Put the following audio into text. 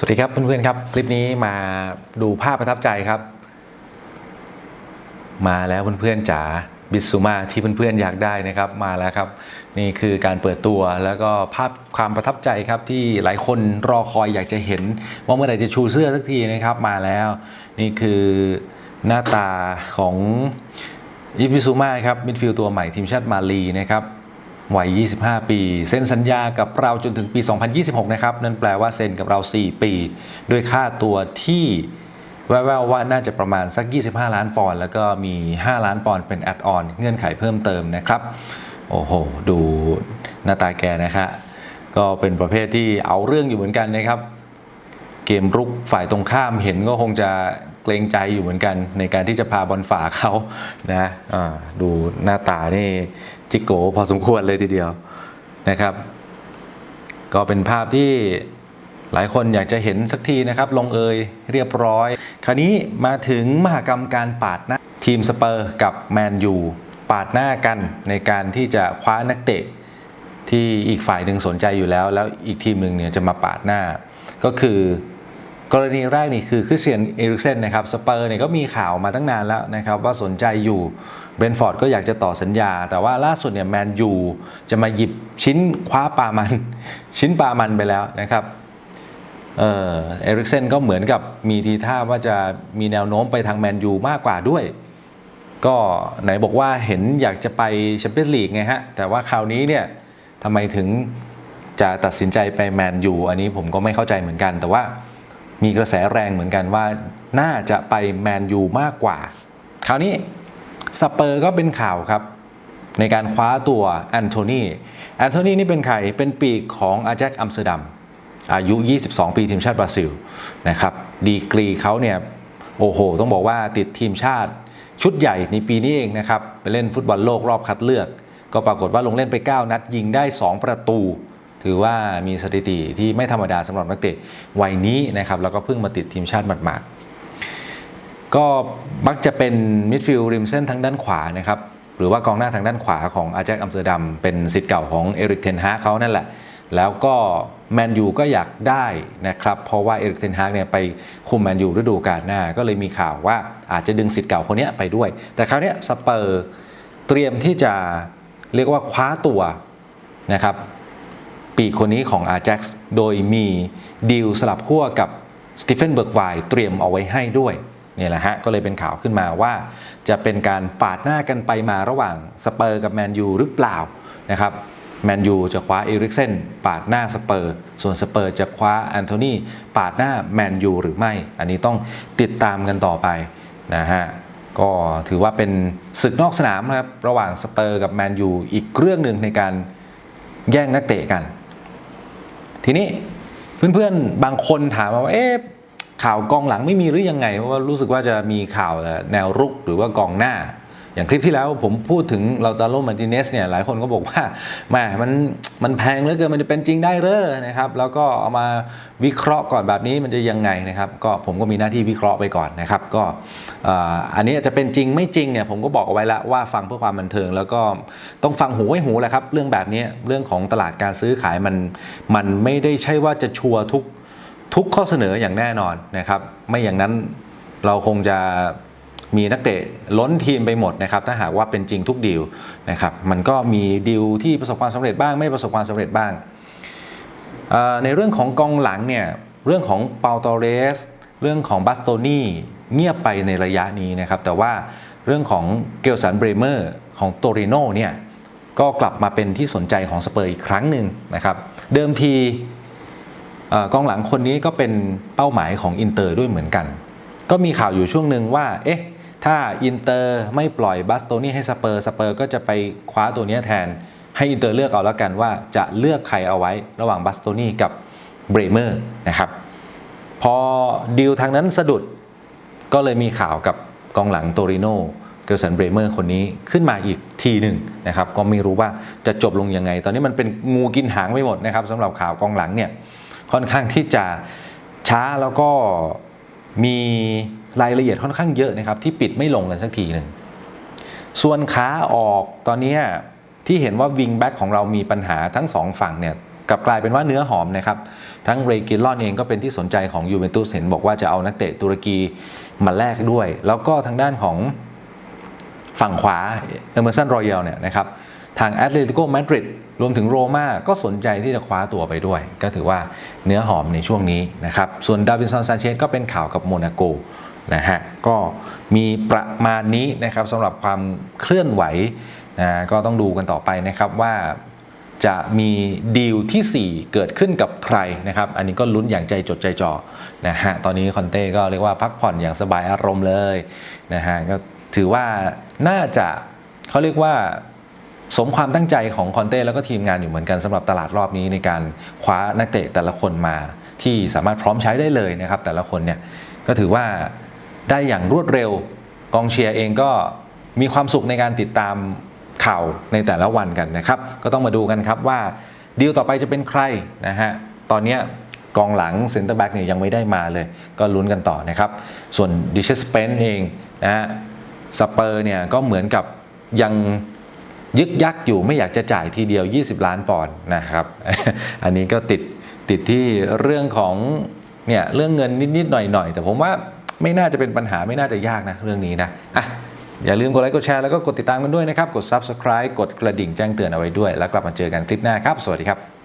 สวัสดีครับเพื่อนๆครับ คลิปนี้มาดูภาพประทับใจครับ มาแล้วเพื่อนๆจ๋าบิสุมาที่เพื่อนๆอยากได้นะครับมาแล้วครับ นี่คือการเปิดตัวแล้วก็ภาพความประทับใจครับที่หลายคนรอคอยอยากจะเห็น ว่าเมื่อไหร่จะชูเสื้อสักทีนะครับมาแล้ว นี่คือหน้าตาของอิบิสุมาครับมิดฟิลด์ตัวใหม่ทีมชาติมาลีนะครับ วัย 25 ปี เซ็นสัญญากับเราจนถึงปี 2026 นะครับ นั่นแปลว่าเซ็นกับเรา 4 ปี ด้วยค่าตัวที่แววๆว่าน่าจะประมาณสัก 25 ล้านปอนด์แล้วก็มี 5 ล้านปอนด์เป็นแอดออนเงื่อนไขเพิ่มเติมนะครับ โอ้โห ดูหน้าตาแกนะคะก็เป็นประเภทที่เอาเรื่องอยู่เหมือนกันนะครับ เกมรุกฝ่ายตรงข้ามเห็นก็คงจะเกรงใจอยู่เหมือนกัน ในการที่จะพาบอลฝ่าเขานะอ่าดูหน้าตานี่ จิกโกพอสมควรเลยทีเดียวนะครับ ก็เป็นภาพที่หลายคนอยากจะเห็นสักทีนะครับ ลงเอยเรียบร้อย คราวนี้มาถึงมหกรรมการปาดหน้าทีมสเปอร์กับแมนยูปาดหน้ากันในการที่จะคว้านักเตะที่อีกฝ่ายหนึ่งสนใจอยู่แล้ว แล้วอีกทีมหนึ่งเนี่ยจะมาปาดหน้า ก็คือกรณีแรกนี่คือคริสเตียนเอริกเซนนะครับสเปอร์เนี่ยก็มีข่าวมาตั้งนานแล้วนะครับว่าสนใจอยู่ เบนฟอร์ดก็อยากจะต่อสัญญา แต่ว่าล่าสุดเนี่ยแมนยูจะมาหยิบชิ้นคว้าปลามัน ชิ้นปลามันไปแล้วนะครับเออเอริกเซนก็เหมือนกับมีทีท่าว่าจะมีแนวโน้มไปทางแมนยูมากกว่าด้วย ก็ไหนบอกว่าเห็นอยากจะไปแชมเปี้ยนส์ลีกไงฮะ แต่ว่าคราวนี้เนี่ยทำไมถึงจะตัดสินใจไปแมนยูอันนี้ผมก็ไม่เข้าใจเหมือนกัน แต่ว่ามีกระแสแรงเหมือนกันว่าน่าจะไปแมนยูมากกว่า คราวนี้ สเปอร์ก็เป็นข่าวครับ ในการคว้าตัวแอนโทนีแอนโทนีนี่เป็นใคร เป็นปีกของอาแจ็คอัมสเตอร์ดัมอายุ 22 ปีทีมชาติบราซิลนะครับดีกรีเขาเนี่ยโอ้โห ต้องบอกว่าติดทีมชาติชุดใหญ่ในปีนี้เองนะครับ ไปเล่นฟุตบอลโลกรอบคัดเลือก ก็ปรากฏว่าลงเล่นไป 9 นัดยิงได้ 2 ประตู ถือว่ามีสถิติที่ไม่ธรรมดาสำหรับนักเตะวัยนี้นะครับแล้วก็เพิ่งมาติดทีมชาติหมาดๆ ก็มักจะเป็นมิดฟิลด์ริมเส้นทางด้านขวานะครับหรือว่ากองหน้าทางด้านขวาของอาแจ็คอัมสเตอร์ดัมเป็นสิทธิ์เก่าของเอริกเทนฮากเขานั่นแหละ แล้วก็แมนยูก็อยากได้นะครับเพราะว่าเอริกเทนฮากเนี่ยไปคุมแมนยูฤดูกาลหน้า ก็เลยมีข่าวว่าอาจจะดึงสิทธิ์เก่าคนนี้ไปด้วย แต่คราวนี้สเปอร์เตรียมที่จะเรียกว่าคว้าตัวนะครับปีกคนนี้ของ Ajax โดยมีดีลสลับขั้วกับสตีเฟนเบิร์กไวเตรียมเอาไว้ให้ด้วย นี่แหละฮะก็เลยเป็นข่าวขึ้นมาว่า จะเป็นการปาดหน้ากันไปมาระหว่างสเปอร์กับแมนยูหรือเปล่านะครับแมนยูจะคว้าเอริกเซนปาดหน้าสเปอร์ ส่วนสเปอร์จะคว้าแอนโทนีปาดหน้าแมนยูหรือไม่ อันนี้ต้องติดตามกันต่อไปนะฮะก็ถือว่าเป็นศึกนอกสนามนะครับระหว่างสเปอร์กับแมนยูอีกเรื่องหนึ่งในการแย่งนักเตะกัน ทีนี้เพื่อนๆบางคนถามมาว่าเอ๊ะ ข่าวกองหลังไม่มีหรือยังไง เพราะว่ารู้สึกว่าจะมีข่าวแนวรุกหรือว่ากองหน้า อย่างคลิปที่แล้วผมพูดถึงเราตาโลมาติเนสเนี่ยหลายคนก็บอกว่าแหมมันมันแพงเหลือเกินมันจะเป็นจริงได้เหรอนะครับแล้วก็เอามาวิเคราะห์ก่อนแบบนี้มันจะยังไงนะครับก็ผมก็มีหน้าที่วิเคราะห์ไปก่อนนะครับก็อันนี้จะเป็นจริงไม่จริงเนี่ยผมก็บอกเอาไว้แล้วว่าฟังเพื่อความบันเทิง แล้วก็ต้องฟังหูไว้หูแหละครับเรื่องแบบนี้เรื่องของตลาดการซื้อขายมันมันไม่ได้ใช่ว่าจะชัวร์ทุก ทุกข้อเสนออย่างแน่นอนนะครับ ไม่อย่างนั้นเราคงจะมีนักเตะล้นทีมไปหมดนะครับ ถ้าหากว่าเป็นจริงทุกดีลนะครับ มันก็มีดีลที่ประสบความสำเร็จบ้าง ไม่ประสบความสำเร็จบ้าง ในเรื่องของกองหลังเนี่ยเรื่องของเปาตอเรส เรื่องของบัสโตนี่เงียบไปในระยะนี้นะครับ แต่ว่าเรื่องของเกลสันเบรเมอร์ของโตริโนเนี่ยก็กลับมาเป็นที่สนใจของสเปอร์อีกครั้งหนึ่งนะครับ เดิมที กองหลังคนนี้ก็เป็นเป้าหมายของอินเตอร์ด้วยเหมือนกัน ก็มีข่าวอยู่ช่วงหนึ่งว่า เอ๊ะ ถ้าอินเตอร์ไม่ปล่อยบัสโตนี่ให้สเปอร์สเปอร์ก็จะไปคว้าตัวนี้แทน ให้อินเตอร์เลือกเอาแล้วกันว่าจะเลือกใครเอาไว้ระหว่างบัสโตนี่กับเบรเมอร์นะครับพอดีลทางนั้นสะดุดก็เลยมีข่าวกับกองหลังโตริโนเกลสันเบรเมอร์คนนี้ขึ้นมาอีกทีหนึ่งนะครับก็ไม่รู้ว่าจะจบลงยังไง ตอนนี้มันเป็นงูกินหางไปหมดนะครับสำหรับข่าวกองหลังเนี่ย ค่อนข้างที่จะช้าแล้วก็มีรายละเอียดค่อนข้างเยอะนะครับ ที่ปิดไม่ลงกันสักทีหนึ่งส่วนขาออกตอนนี้ที่เห็นว่าวิงแบ็กของเรามีปัญหาทั้งสองฝั่งเนี่ยกลับกลายเป็นว่าเนื้อหอมนะครับ ทั้งเรกิลลอนเองก็เป็นที่สนใจของยูเวนตุสเห็นบอกว่าจะเอานักเตะตุรกีมาแลกด้วย แล้วก็ทางด้านของฝั่งขวาเอเมอร์สันรอยัลเนี่ยนะครับ ทางแอตเลติโกมาดริดรวมถึงโรม่าก็สนใจที่จะคว้าตัวไปด้วย ก็ถือว่าเนื้อหอมในช่วงนี้นะครับ ส่วนดาวินซอนซานเชสก็เป็นข่าวกับโมนาโกนะฮะก็มีประมาณนี้นะครับสำหรับความเคลื่อนไหวนะก็ต้องดูกันต่อไปนะครับว่าจะมีดีลทีสี่4 เกิดขึ้นกับใครนะครับ อันนี้ก็ลุ้นอย่างใจจดใจจ่อนะฮะตอนนี้คอนเต้ก็เรียกว่าพักผ่อนอย่างสบายอารมณ์เลยนะฮะก็ถือว่าน่าจะเขาเรียกว่า สมความตั้งใจของคอนเต้แล้วก็ทีมงานอยู่เหมือนกันสำหรับตลาดรอบนี้ในการคว้านักเตะแต่ละคนมาที่สามารถพร้อมใช้ได้เลยนะครับ แต่ละคนเนี่ยก็ถือว่าได้อย่างรวดเร็วกองเชียร์เองก็มีความสุขในการติดตามข่าวในแต่ละวันกันนะครับ ก็ต้องมาดูกันครับว่าดีลต่อไปจะเป็นใครนะฮะตอนนี้กองหลังเซ็นเตอร์แบ็กเนี่ยยังไม่ได้มาเลย ก็ลุ้นกันต่อนะครับ ส่วนดิชสเปนเองนะฮะสเปอร์เนี่ยก็เหมือนกับยัง ยึกยักอยู่ไม่อยากจะจ่ายทีเดียว 20 ล้านปอนด์นะครับ อันนี้ก็ติดติดที่เรื่องของเนี่ยเรื่องเงินนิดๆหน่อยๆ แต่ผมว่าไม่น่าจะเป็นปัญหาไม่น่าจะยากนะเรื่องนี้นะอะอย่าลืมกดไลค์กดแชร์แล้วก็กดติดตามกันด้วยนะครับ กด Subscribe กดกระดิ่งแจ้งเตือนเอาไว้ด้วย แล้วกลับมาเจอกันคลิปหน้าครับ สวัสดีครับ